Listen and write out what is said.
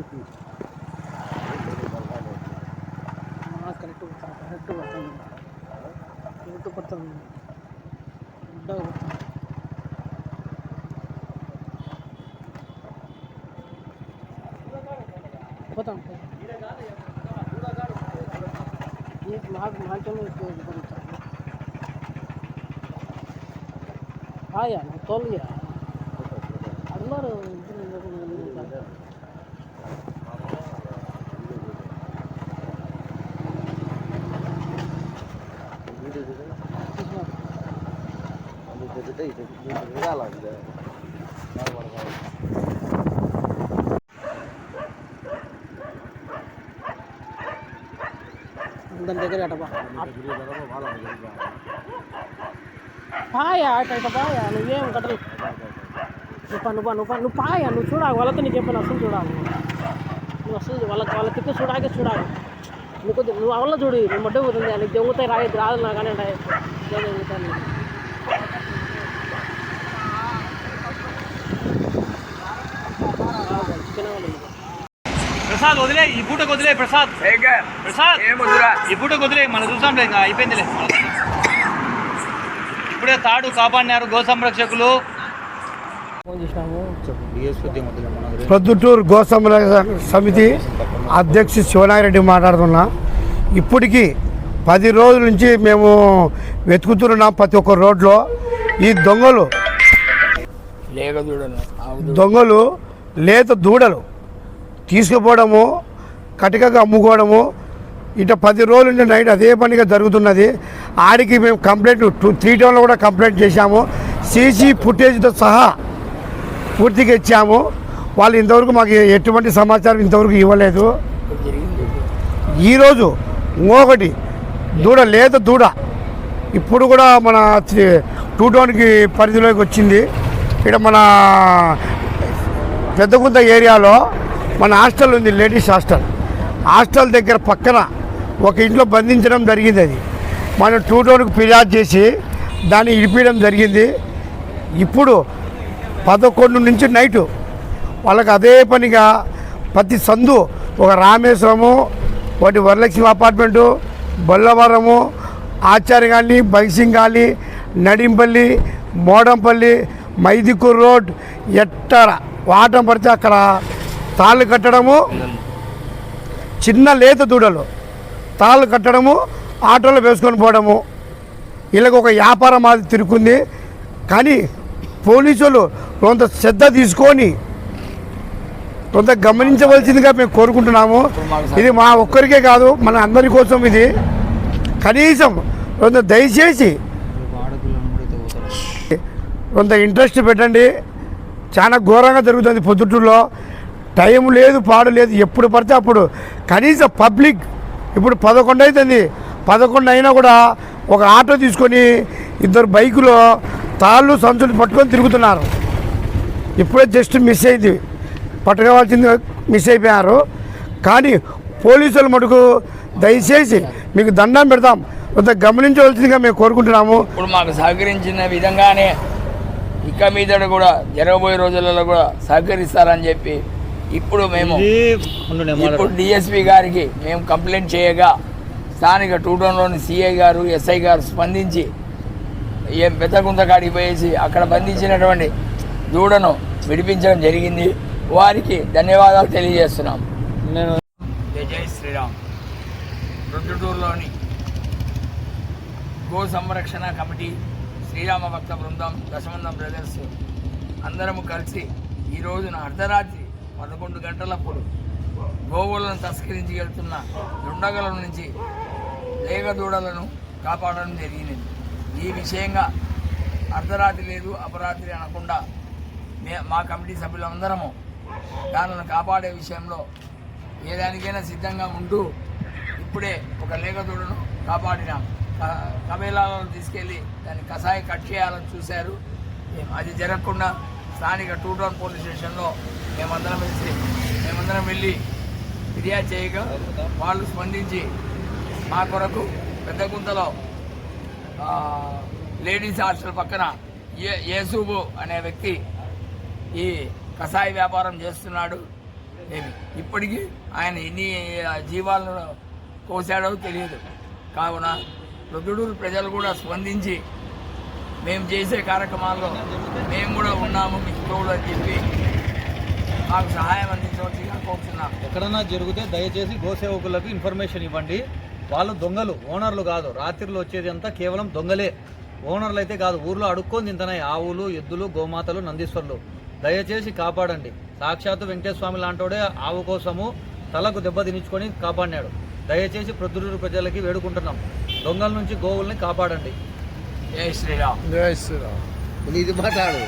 Correct correct పడుతుంది correct పడుతుంది గుడ్డగా పడుతుంది పోతాం ఈ మాకు మాటలు ఆయా తోలియా అందరూ దాని దగ్గర అట పాయా అట ఇట పాయా నువ్వేం కట్టలు నువ్వు పా, నువ్వు పా, నువ్వు నువ్వు పాయా నువ్వు చూడాలి వాళ్ళతో నీకు చెప్పాను అసలు చూడాలి. నువ్వు అసలు వాళ్ళకి వాళ్ళ తిక్క చూడాకే చూడాలి. నువ్వు కొద్ది నువ్వు అవల్ల చూడు నువ్వు మడ్డ పోతుంది నీకు దొంగతాయి రాయదు రాదు నా కానీ వాళ్ళు ప్రసాద్ వదిలే ఈ పూటకు వదిలే ప్రసాద్. ప్రసాద్ ఈ పూటకు వదిలే మనం చూసాంలే ఇంకా అయిపోయిందిలే. ఇప్పుడే తాడు కాపాడినారు గో సంరక్షకులు. ప్రొద్దుటూరు గోసంల సమితి అధ్యక్షుడు శివనాగిరెడ్డి మాట్లాడుతున్నా. ఇప్పటికీ పది రోజుల నుంచి మేము వెతుకుతున్నాం ప్రతి ఒక్క రోడ్లో. ఈ దొంగలు దొంగలు లేత దూడలు తీసుకుపోవడము కటికగా అమ్ముకోవడము. ఇట పది రోజుల నుంచి నైట్ అదే పనిగా జరుగుతున్నది. ఆడికి మేము కంప్లైంట్ టూ త్రీ టౌన్లో కూడా కంప్లైంట్ చేశాము. సీసీ ఫుటేజ్తో సహా పూర్తిగా ఇచ్చాము. వాళ్ళు ఇంతవరకు మాకు ఎటువంటి సమాచారం ఇంతవరకు ఇవ్వలేదు. ఈరోజు ఇంకొకటి దూడ లేత దూడ. ఇప్పుడు కూడా మన టూ టౌన్కి పరిధిలోకి వచ్చింది. ఇక్కడ మన పెద్దగుంత ఏరియాలో మన హాస్టల్ ఉంది లేడీస్ హాస్టల్. హాస్టల్ దగ్గర పక్కన ఒక ఇంట్లో బంధించడం జరిగింది అది. మనం టూ టౌన్కి ఫిర్యాదు చేసి దాన్ని ఇడిపించడం జరిగింది. ఇప్పుడు పదకొండు నుంచి నైటు వాళ్ళకి అదే పనిగా ప్రతి సందు ఒక రామేశ్వరము ఒకటి వరలక్ష్మి అపార్ట్మెంటు బొల్లవరము ఆచార్య ఆచార్యగాలి బైసింగాలి నడింపల్లి మోడంపల్లి మైదికూర్ రోడ్ ఎట్టర వాటం పడితే అక్కడ తాళ్ళు కట్టడము చిన్న లేత దూడలు తాళ్ళు కట్టడము ఆటోలో వేసుకొని పోవడము. వీళ్ళకి ఒక వ్యాపారం అది తిరుగుంది. కానీ పోలీసులు కొంత శ్రద్ధ తీసుకొని కొంత గమనించవలసిందిగా మేము కోరుకుంటున్నాము. ఇది మా ఒక్కరికే కాదు మన అందరి కోసం ఇది. కనీసం కొంత దయచేసి కొంత ఇంట్రెస్ట్ పెట్టండి. చాలా ఘోరంగా జరుగుతుంది పొద్దుటూరులో. టైం లేదు పాడు లేదు ఎప్పుడు పడితే అప్పుడు. కనీసం పబ్లిక్ ఇప్పుడు పదకొండు అవుతుంది పదకొండు అయినా కూడా ఒక ఆటో తీసుకొని ఇద్దరు బైకులో తాళ్ళు సంచులు పట్టుకొని తిరుగుతున్నారు. ఇప్పుడే జస్ట్ మిస్ అయింది. పట్టుకోవాల్సింది మిస్ అయిపోయారు. కానీ పోలీసులు మటుకు దయచేసి మీకు దండం పెడతాం. కొంత గమనించవలసిందిగా మేము కోరుకుంటున్నాము. ఇప్పుడు మాకు సహకరించిన విధంగానే ఇక మీదట కూడా జరగబోయే రోజులలో కూడా సహకరిస్తారని చెప్పి ఇప్పుడు మేము ఇప్పుడు డిఎస్పి గారికి మేము కంప్లైంట్ చేయగా స్థానిక టూటౌన్లోని సిఐ గారు ఎస్ఐ గారు స్పందించి ఏం పెద్దగుంత కాడికి పోయేసి అక్కడ బంధించినటువంటి దూడను విడిపించడం జరిగింది. వారికి ధన్యవాదాలు తెలియజేస్తున్నాం. నేను జై శ్రీరామ్. ప్రొద్దుటూరులోని గో సంరక్షణ కమిటీ శ్రీరామ భక్త బృందం దశమందం బ్రదర్స్ అందరము కలిసి ఈ రోజున అర్ధరాత్రి పదకొండు గంటలప్పుడు గోవులను తస్కరించి వెళ్తున్న దుండగల నుంచి లేగ దూడలను కాపాడడం జరిగినది. ఈ విషయంగా అర్ధరాత్రి లేదు అపరాత్రి అనకుండా మే మా కమిటీ సభ్యులందరము దానిని కాపాడే విషయంలో ఏ దానికైనా సిద్ధంగా ఉంటూ ఇప్పుడే ఒక లేగ కాపాడినాం. కబేలాలను తీసుకెళ్ళి దాన్ని కషాయ కట్ చేయాలని చూశారు. అది జరగకుండా స్థానిక టూ టౌన్ పోలీస్ స్టేషన్లో మేమందరం వెళ్ళి మేమందరం వెళ్ళి ఫిర్యాదు చేయగా వాళ్ళు స్పందించి మా కొరకు పెద్ద గుంతలో లేడీస్ హాస్టల్ పక్కన ఏ యేసూబు అనే వ్యక్తి ఈ కషాయ వ్యాపారం చేస్తున్నాడు. ఏమి? ఇప్పటికీ ఆయన ఎన్ని జీవాలను కోసాడో తెలియదు. కావున రుద్రుడూరు ప్రజలు కూడా స్పందించి మేము చేసే కార్యక్రమాల్లో మేము కూడా ఉన్నాము మీకు తోడు అని చెప్పి మాకు సహాయం అందించవలసిగా కోరుతున్నాం ఎక్కడన్నా జరిగితే దయచేసి గోసేవకులకు ఇన్ఫర్మేషన్ ఇవ్వండి. వాళ్ళు దొంగలు ఓనర్లు కాదు. రాత్రిలో వచ్చేది అంతా కేవలం దొంగలే. ఓనర్లు అయితే కాదు ఊర్లో అడుక్కొని తింటున్నాయి ఆవులు ఎద్దులు గోమాతలు నందీశ్వర్లు. దయచేసి కాపాడండి. సాక్షాత్తు వెంకటేశ్వర స్వామి లాంటోడే ఆవు కోసము తలకు దెబ్బ తినించుకొని కాపాడినాడు. దయచేసి ప్రొద్దుటూరు ప్రజలకి వేడుకుంటున్నాం. దొంగల నుంచి గోవుల్ని కాపాడండి. జై శ్రీరామ్. ఇది మాట్లాడు.